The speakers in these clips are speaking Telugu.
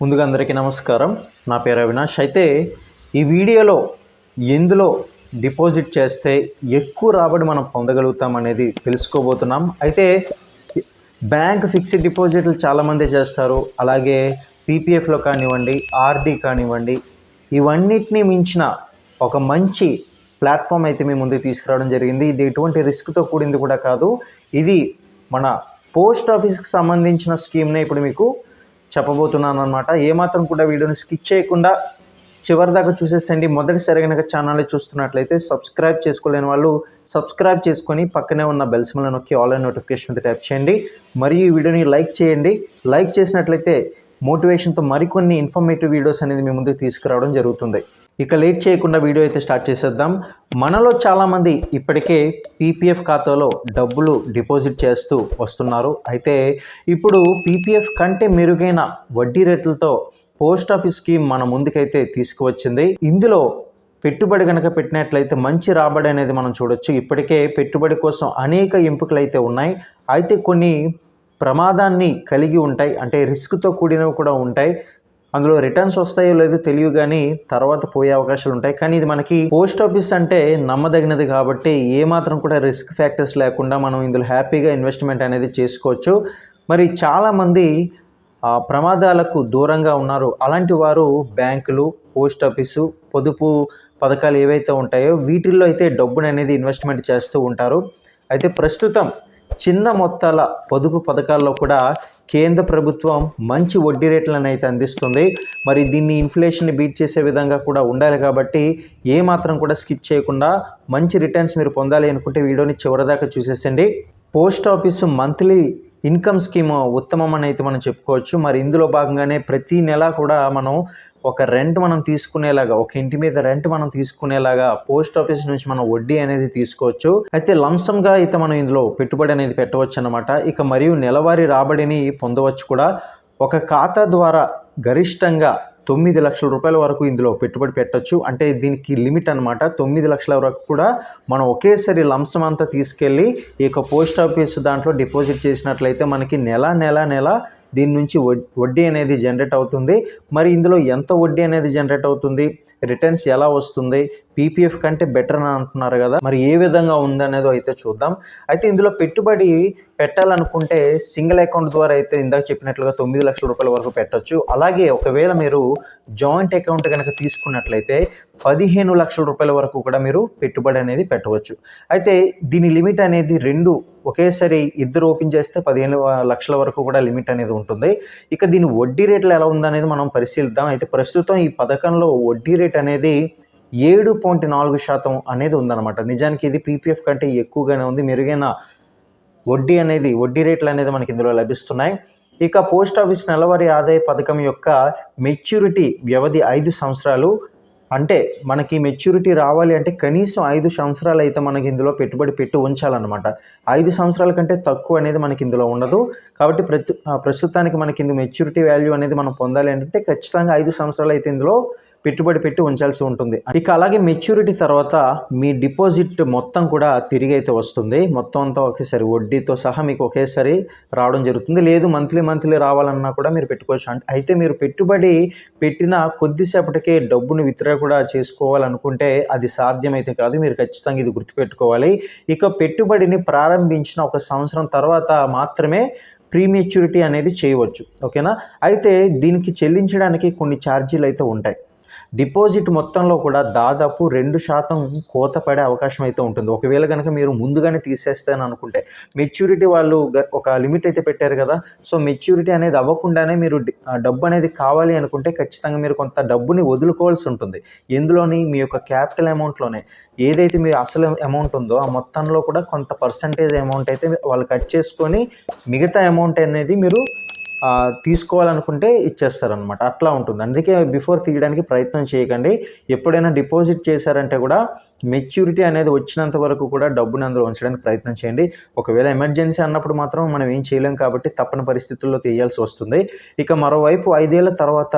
ముందుగా అందరికీ నమస్కారం. నా పేరు అవినాష్. అయితే ఈ వీడియోలో ఎందులో డిపాజిట్ చేస్తే ఎక్కువ రాబడి మనం పొందగలుగుతాం అనేది తెలుసుకోబోతున్నాం. అయితే బ్యాంక్ ఫిక్స్డ్ డిపాజిట్లు చాలామంది చేస్తారు. అలాగే పీపీఎఫ్లో కానివ్వండి ఆర్డి కానివ్వండి ఇవన్నిటిని మించిన ఒక మంచి ప్లాట్ఫామ్ అయితే మీ ముందుకు తీసుకురావడం జరిగింది. ఇది ఎటువంటి రిస్క్తో కూడింది కూడా కాదు. ఇది మన పోస్ట్ ఆఫీస్కి సంబంధించిన స్కీమ్నే ఇప్పుడు మీకు చెప్పబోతున్నాను అనమాట ఏమాత్రం కూడా వీడియోని స్కిప్ చేయకుండా చివరి దాకా చూసేసండి మొదటిసారి కనుక ఛానల్ చూస్తున్నట్లయితే సబ్స్క్రైబ్ చేసుకోలేని వాళ్ళు సబ్స్క్రైబ్ చేసుకొని పక్కనే ఉన్న బెల్ సింబల్ నొక్కి ఆన్లైన్ నోటిఫికేషన్ మీద ట్యాప్ చేయండి. మరియు ఈ వీడియోని లైక్ చేయండి. లైక్ చేసినట్లయితే మోటివేషన్తో మరికొన్ని ఇన్ఫర్మేటివ్ వీడియోస్ అనేది మీ ముందుకు తీసుకురావడం జరుగుతుంది. ఇక లేట్ చేయకుండా వీడియో అయితే స్టార్ట్ చేసేద్దాం. మనలో చాలామంది ఇప్పటికే పీపీఎఫ్ ఖాతాలో డబ్బులు డిపాజిట్ చేస్తూ వస్తున్నారు. అయితే ఇప్పుడు పీపీఎఫ్ కంటే మెరుగైన వడ్డీ రేట్లతో పోస్ట్ ఆఫీస్ స్కీమ్ మన ముందుకైతే తీసుకువచ్చింది. ఇందులో పెట్టుబడి కనుక పెట్టినట్లయితే మంచి రాబడి అనేది మనం చూడొచ్చు. ఇప్పటికే పెట్టుబడి కోసం అనేక ఎంపికలు అయితే ఉన్నాయి. అయితే కొన్ని ప్రమాదాన్ని కలిగి ఉంటాయి. అంటే రిస్క్తో కూడినవి కూడా ఉంటాయి. అందులో రిటర్న్స్ వస్తాయో లేదో తెలియదు కానీ తర్వాత పోయే అవకాశాలు ఉంటాయి. కానీ ఇది మనకి పోస్ట్ ఆఫీస్ అంటే నమ్మదగినది కాబట్టి ఏమాత్రం కూడా రిస్క్ ఫ్యాక్టర్స్ లేకుండా మనం ఇందులో హ్యాపీగా ఇన్వెస్ట్మెంట్ అనేది చేసుకోవచ్చు. మరి చాలామంది ప్రమాదాలకు దూరంగా ఉన్నారు. అలాంటి వారు బ్యాంకులు పోస్ట్ ఆఫీసు పొదుపు పథకాలు ఏవైతే ఉంటాయో వీటిల్లో అయితే డబ్బును అనేది ఇన్వెస్ట్మెంట్ చేస్తూ ఉంటారు. అయితే ప్రస్తుతం చిన్న మొత్తాల పొదుపు పథకాల్లో కూడా కేంద్ర ప్రభుత్వం మంచి వడ్డీ రేట్లను అయితే అందిస్తుంది. మరి దీన్ని ఇన్ఫ్లేషన్ బీట్ చేసే విధంగా కూడా ఉండాలి కాబట్టి ఏ మాత్రం కూడా స్కిప్ చేయకుండా మంచి రిటర్న్స్ మీరు పొందాలి అనుకుంటే వీడియోని చివరిదాకా చూసేసండి post office monthly income scheme ఉత్తమం అని అయితే మనం చెప్పుకోవచ్చు. మరి ఇందులో భాగంగానే ప్రతి నెల కూడా మనం ఒక రెంట్ మనం తీసుకునేలాగా ఒక ఇంటి మీద రెంట్ మనం తీసుకునేలాగా పోస్ట్ ఆఫీస్ నుంచి మనం వడ్డీ అనేది తీసుకోవచ్చు. అయితే లంసంగా అయితే మనం ఇందులో పెట్టుబడి అనేది పెట్టవచ్చు అనమాట ఇక మరియు నెలవారీ రాబడిని పొందవచ్చు కూడా. ఒక ఖాతా ద్వారా గరిష్టంగా తొమ్మిది లక్షల రూపాయల వరకు ఇందులో పెట్టుబడి పెట్టొచ్చు. అంటే దీనికి లిమిట్ అనమాట తొమ్మిది లక్షల వరకు కూడా మనం ఒకేసారి లంసం అంతా తీసుకెళ్ళి ఈ యొక్క పోస్ట్ ఆఫీస్ దాంట్లో డిపాజిట్ చేసినట్లయితే మనకి నెల నెల నెల దీని నుంచి వడ్- వడ్డీ అనేది జనరేట్ అవుతుంది. మరి ఇందులో ఎంత వడ్డీ అనేది జనరేట్ అవుతుంది? రిటర్న్స్ ఎలా వస్తుంది? పీపీఎఫ్ కంటే బెటర్ అని అంటున్నారు కదా. మరి ఏ విధంగా ఉందనేది అయితే చూద్దాం. అయితే ఇందులో పెట్టుబడి పెట్టాలనుకుంటే సింగిల్ అకౌంట్ ద్వారా అయితే ఇందాక చెప్పినట్లుగా తొమ్మిది లక్షల రూపాయల వరకు పెట్టొచ్చు. అలాగే ఒకవేళ మీరు జాయింట్ అకౌంట్ కనుక తీసుకున్నట్లయితే పదిహేను లక్షల రూపాయల వరకు కూడా మీరు పెట్టుబడి అనేది పెట్టవచ్చు. అయితే దీని లిమిట్ అనేది రెండు ఒకేసారి ఇద్దరు ఓపెన్ చేస్తే పదిహేను లక్షల వరకు కూడా లిమిట్ అనేది ఉంటుంది. ఇక దీని వడ్డీ రేట్లు ఎలా ఉందనేది మనం పరిశీలిద్దాం. అయితే ప్రస్తుతం ఈ పథకంలో వడ్డీ రేట్ అనేది ఏడు పాయింట్ నాలుగు శాతం అనేది ఉందన్నమాట. నిజానికి ఇది పీపీఎఫ్ కంటే ఎక్కువగానే ఉంది. మెరుగైన వడ్డీ అనేది వడ్డీ రేట్లు అనేది మనకి ఇందులో లభిస్తున్నాయి. ఇక పోస్ట్ ఆఫీస్ నెలవారీ ఆదాయ పథకం యొక్క మెచ్యూరిటీ వ్యవధి ఐదు సంవత్సరాలు. అంటే మనకి మెచ్యూరిటీ రావాలి అంటే కనీసం ఐదు సంవత్సరాలు అయితే మనకి ఇందులో పెట్టుబడి పెట్టి ఉంచాలన్నమాట. ఐదు సంవత్సరాల కంటే తక్కువ అనేది మనకి ఇందులో ఉండదు. కాబట్టి ప్రతి ప్రస్తుతానికి మనకి ఇందు మెచ్యూరిటీ వాల్యూ అనేది మనం పొందాలి అంటే ఖచ్చితంగా ఐదు సంవత్సరాలు అయితే ఇందులో పెట్టుబడి పెట్టి ఉంచాల్సి ఉంటుంది. ఇక అలాగే మెచ్యూరిటీ తర్వాత మీ డిపాజిట్ మొత్తం కూడా తిరిగి అయితే వస్తుంది. మొత్తం అంతా ఒకేసారి వడ్డీతో సహా మీకు ఒకేసారి రావడం జరుగుతుంది. లేదు మంత్లీ మంత్లీ రావాలన్నా కూడా మీరు పెట్టుకోవచ్చు. అంటే అయితే మీరు పెట్టుబడి పెట్టిన కొద్దిసేపటికే డబ్బును విత్డ్రా కూడా చేసుకోవాలనుకుంటే అది సాధ్యమైతే కాదు. మీరు ఖచ్చితంగా ఇది గుర్తుపెట్టుకోవాలి. ఇక పెట్టుబడిని ప్రారంభించిన ఒక సంవత్సరం తర్వాత మాత్రమే ప్రీమెచ్యూరిటీ అనేది చేయవచ్చు. ఓకేనా? అయితే దీనికి చెల్లించడానికి కొన్ని ఛార్జీలు అయితే ఉంటాయి. డిపాజిట్ మొత్తంలో కూడా దాదాపు రెండు శాతం కోత పడే అవకాశం అయితే ఉంటుంది. ఒకవేళ కనుక మీరు ముందుగానే తీసేస్తాను అనుకుంటే మెచ్యూరిటీ వాళ్ళు ఒక లిమిట్ అయితే పెట్టారు కదా సో మెచ్యూరిటీ అనేది అవ్వకుండానే మీరు డబ్బు అనేది కావాలి అనుకుంటే ఖచ్చితంగా మీరు కొంత డబ్బుని వదులుకోవాల్సి ఉంటుంది. ఎందులోని మీ యొక్క క్యాపిటల్ అమౌంట్లోనే ఏదైతే మీ అసలు అమౌంట్ ఉందో ఆ మొత్తంలో కూడా కొంత పర్సంటేజ్ అమౌంట్ అయితే వాళ్ళు కట్ చేసుకొని మిగతా అమౌంట్ అనేది మీరు తీసుకోవాలనుకుంటే ఇచ్చేస్తారనమాట అట్లా ఉంటుంది. అందుకే బిఫోర్ తీయడానికి ప్రయత్నం చేయకండి. ఎప్పుడైనా డిపాజిట్ చేశారంటే కూడా మెచ్యూరిటీ అనేది వచ్చినంత వరకు కూడా డబ్బుని అందులో ఉంచడానికి ప్రయత్నం చేయండి. ఒకవేళ ఎమర్జెన్సీ అన్నప్పుడు మాత్రం మనం ఏం చేయలేం కాబట్టి తప్పని పరిస్థితుల్లో తీయాల్సి వస్తుంది. ఇక మరోవైపు ఐదేళ్ళ తర్వాత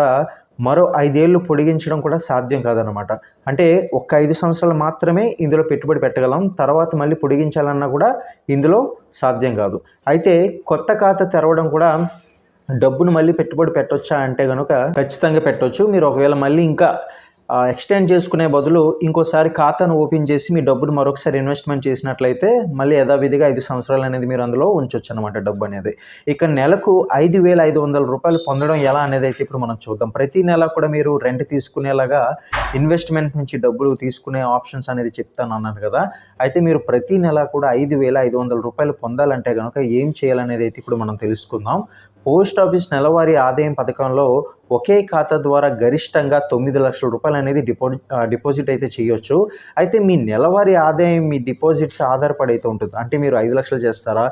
మరో ఐదేళ్ళు పొడిగించడం కూడా సాధ్యం కాదనమాట అంటే ఒక్క ఐదు సంవత్సరాలు మాత్రమే ఇందులో పెట్టుబడి పెట్టగలం. తర్వాత మళ్ళీ పొడిగించాలన్నా కూడా ఇందులో సాధ్యం కాదు. అయితే కొత్త ఖాతా తెరవడం కూడా డబ్బును మళ్ళీ పెట్టుబడి పెట్టొచ్చా అంటే కనుక ఖచ్చితంగా పెట్టొచ్చు. మీరు ఒకవేళ మళ్ళీ ఇంకా ఎక్స్టెండ్ చేసుకునే బదులు ఇంకోసారి ఖాతాను ఓపెన్ చేసి మీ డబ్బును మరొకసారి ఇన్వెస్ట్మెంట్ చేసినట్లయితే మళ్ళీ యథావిధిగా ఐదు సంవత్సరాలు అనేది మీరు అందులో ఉంచవచ్చు అనమాట డబ్బు అనేది. ఇక నెలకు ఐదు వేల ఐదు వందల రూపాయలు పొందడం ఎలా అనేది అయితే ఇప్పుడు మనం చూద్దాం. ప్రతి నెల కూడా మీరు రెంట్ తీసుకునేలాగా ఇన్వెస్ట్మెంట్ నుంచి డబ్బులు తీసుకునే ఆప్షన్స్ అనేది చెప్తాను అన్నాను కదా. అయితే మీరు ప్రతి నెల కూడా ఐదు వేల ఐదు వందల రూపాయలు పొందాలంటే కనుక ఏం చేయాలనేది అయితే ఇప్పుడు మనం తెలుసుకుందాం. పోస్ట్ ఆఫీస్ నెలవారీ ఆదాయం పథకంలో ఒకే ఖాతా ద్వారా గరిష్టంగా తొమ్మిది లక్షల రూపాయలు అనేది డిపా డిపాజిట్ అయితే చేయొచ్చు. అయితే మీ నెలవారీ ఆదాయం మీ డిపాజిట్స్ ఆధారపడి అయితే ఉంటుంది. అంటే మీరు ఐదు లక్షలు చేస్తారా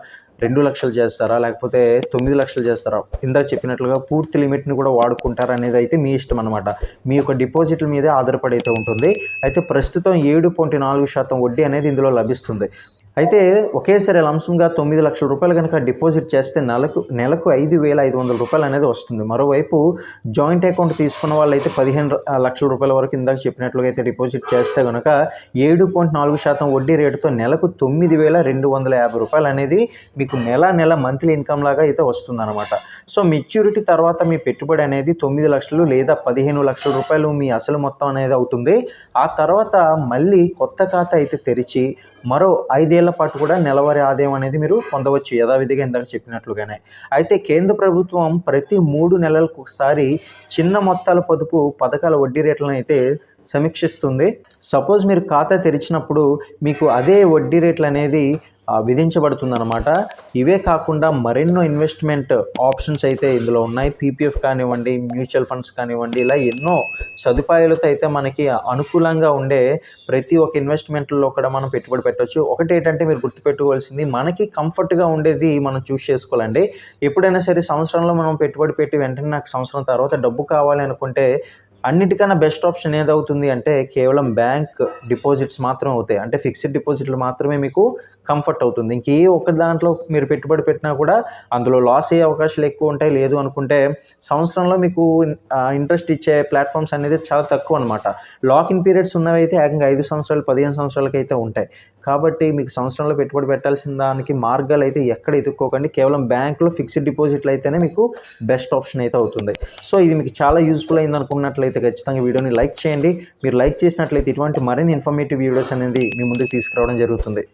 రెండు లక్షలు చేస్తారా లేకపోతే తొమ్మిది లక్షలు చేస్తారా? ఇందాక చెప్పినట్లుగా పూర్తి లిమిట్ని కూడా వాడుకుంటారా అనేది అయితే మీ ఇష్టం అనమాట మీ యొక్క డిపాజిట్ల మీదే ఆధారపడి అయితే ఉంటుంది. అయితే ప్రస్తుతం ఏడు పాయింట్ నాలుగు శాతం వడ్డీ అనేది ఇందులో లభిస్తుంది. అయితే ఒకేసారి లంసంగా తొమ్మిది లక్షల రూపాయలు కనుక డిపాజిట్ చేస్తే నెలకు నెలకు ఐదు వేల ఐదు వందల రూపాయలు అనేది వస్తుంది. మరోవైపు జాయింట్ అకౌంట్ తీసుకున్న వాళ్ళైతే పదిహేను లక్షల రూపాయల వరకు ఇందాక చెప్పినట్లుగా అయితే డిపాజిట్ చేస్తే కనుక ఏడు పాయింట్ నాలుగు శాతం వడ్డీ రేటుతో నెలకు తొమ్మిది వేల రెండు వందల యాభై రూపాయలు అనేది మీకు నెల నెల మంత్లీ ఇన్కమ్ లాగా అయితే వస్తుందన్నమాట. సో మెచ్యూరిటీ తర్వాత మీ పెట్టుబడి అనేది తొమ్మిది లక్షలు లేదా పదిహేను లక్షల రూపాయలు మీ అసలు మొత్తం అనేది అవుతుంది. ఆ తర్వాత మళ్ళీ కొత్త ఖాతా అయితే తెరిచి మరో ఐదేళ్ళ పాటు కూడా నెలవారీ ఆదాయం అనేది మీరు పొందవచ్చు యథావిధిగా ఇందాక చెప్పినట్లుగానే. అయితే కేంద్ర ప్రభుత్వం ప్రతి మూడు నెలలకు ఒకసారి చిన్న మొత్తాల పొదుపు పథకాల వడ్డీ రేట్లను అయితే సమీక్షిస్తుంది. సపోజ్ మీరు ఖాతా తెరిచినప్పుడు మీకు అదే వడ్డీ రేట్లు అనేది విధించబడుతుందన్నమాట. ఇవే కాకుండా మరెన్నో ఇన్వెస్ట్మెంట్ ఆప్షన్స్ అయితే ఇందులో ఉన్నాయి. పీపీఎఫ్ కానివ్వండి మ్యూచువల్ ఫండ్స్ కానివ్వండి ఇలా ఎన్నో సదుపాయాలతో అయితే మనకి అనుకూలంగా ఉండే ప్రతి ఒక్క ఇన్వెస్ట్మెంట్లో కూడా మనం పెట్టుబడి పెట్టవచ్చు ఒకటి ఏంటంటే మీరు గుర్తుపెట్టుకోవాల్సింది మనకి కంఫర్ట్గా ఉండేది మనం చూస్ చేసుకోవాలండి. ఎప్పుడైనా సరే సంవత్సరంలో మనం పెట్టుబడి పెట్టి వెంటనే నాకు సంవత్సరం తర్వాత డబ్బు కావాలి అనుకుంటే అన్నిటికన్నా బెస్ట్ ఆప్షన్ ఏదవుతుంది అంటే కేవలం బ్యాంక్ డిపాజిట్స్ మాత్రం అవుతాయి. అంటే ఫిక్స్డ్ డిపాజిట్లు మాత్రమే మీకు కంఫర్ట్ అవుతుంది. ఇంకే ఒక్క దాంట్లో మీరు పెట్టుబడి పెట్టినా కూడా అందులో లాస్ అయ్యే అవకాశాలు ఎక్కువ ఉంటాయి. లేదు అనుకుంటే సంవత్సరంలో మీకు ఇంట్రెస్ట్ ఇచ్చే ప్లాట్ఫామ్స్ అనేది చాలా తక్కువ అనమాట లాక్ ఇన్ పీరియడ్స్ ఉన్నవి అయితే ఏకంగా ఐదు సంవత్సరాలు పదిహేను సంవత్సరాలకి అయితే ఉంటాయి. కాబట్టి మీకు సంవత్సరంలో పెట్టుబడి పెట్టాల్సిన దానికి మార్గాలు అయితే ఎక్కడ ఎదుక్కోకండి కేవలం బ్యాంకులో ఫిక్స్డ్ డిపాజిట్లు అయితేనే మీకు బెస్ట్ ఆప్షన్ అయితే అవుతుంది. సో ఇది మీకు చాలా యూస్ఫుల్ అయింది అనుకున్నట్లయితే ఖచ్చితంగా వీడియోని లైక్ చేయండి. మీరు లైక్ చేసినట్లయితే ఇటువంటి మరిన్ని ఇన్ఫర్మేటివ్ వీడియోస్ అనేది మీ ముందుకు తీసుకురావడం జరుగుతుంది.